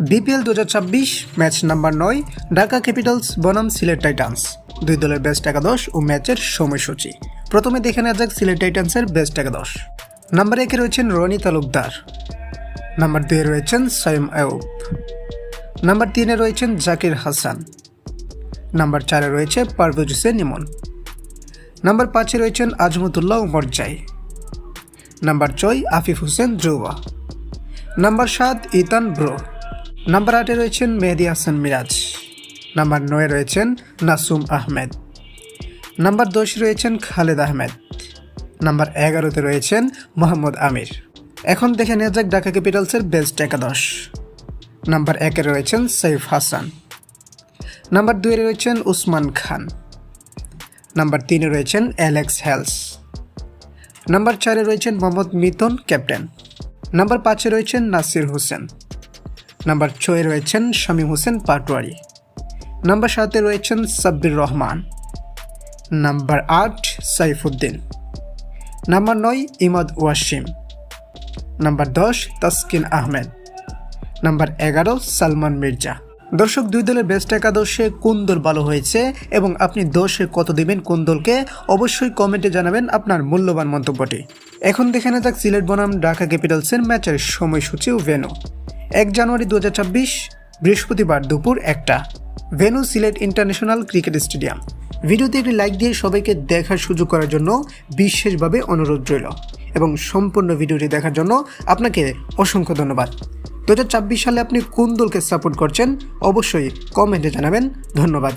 BPL দু হাজার ছাব্বিশ ম্যাচ নাম্বার নয়, ঢাকা ক্যাপিটালস, বনাম, সিলেট টাইটান্স। দুই দলের বেস্ট একাদশ ও ম্যাচের সময়সূচি। প্রথমে দেখে নেওয়া যাক সিলেট টাইটান্সের বেস্ট একাদশ। নাম্বার একে রয়েছেন রনি তালুকদার। নাম্বার দুয়ে রয়েছেন সাইম আয়ুব। নাম্বার তিনে রয়েছেন জাকির হাসান। নাম্বার চারে রয়েছে পারভেজ হোসেন ইমন। নাম্বার পাঁচে রয়েছেন আজমতুল্লাহ উমর জাই। নাম্বার ছয় আফিফ হোসেন জৌবা। নাম্বার সাত ইতান ব্রো। নাম্বার আটে রয়েছেন মেহেদি হাসান মিরাজ। নাম্বার নয়ে রয়েছেন নাসুম আহমেদ। নাম্বার দশে রয়েছেন খালেদ আহমেদ। নাম্বার এগারোতে রয়েছেন মোহাম্মদ আমির। এখন দেখে নেওয়া যাক ঢাকা ক্যাপিটালসের বেস্ট একাদশ। নাম্বার একে রয়েছেন সৈফ হাসান। নাম্বার দুয়ে রয়েছেন উসমান খান। নাম্বার তিনে রয়েছেন অ্যালেক্স হেলস। নাম্বার চারে রয়েছেন মোহাম্মদ মিথুন ক্যাপ্টেন। নাম্বার পাঁচে রয়েছেন নাসির হোসেন। নাম্বার ছয়ে রয়েছেন শামীম হোসেন পাটোয়ারি। নাম্বার সাতে রয়েছেন সাব্বির রহমান। নাম্বার আট সাইফুদ্দিন। নাম্বার নয় ইমাদ ওয়াসিম। নাম্বার দশ তাসকিন আহমেদ। নাম্বার এগারো সালমান মির্জা। দর্শক, দুই দলের বেস্ট একাদশে কোন দল ভালো হয়েছে এবং আপনি দশে কত দিবেন কোন দলকে, অবশ্যই কমেন্টে জানাবেন আপনার মূল্যবান মন্তব্যটি। এখন দেখে না যাক সিলেট বনাম ঢাকা ক্যাপিটালসের ম্যাচের সময়সূচি ও ভেনু এক জানুয়ারি দু হাজার ছাব্বিশ, বৃহস্পতিবার দুপুর একটা। Venue Sylhet international cricket stadium. ভিডিওতে একটি লাইক দিয়ে সবাইকে দেখার সুযোগ করার জন্য বিশেষভাবে অনুরোধ রইল। এবং সম্পূর্ণ ভিডিওটি দেখার জন্য আপনাকে অসংখ্য ধন্যবাদ। দু সালে আপনি কোন দলকে সাপোর্ট করছেন? অবশ্যই কমেন্টে জানাবেন। ধন্যবাদ।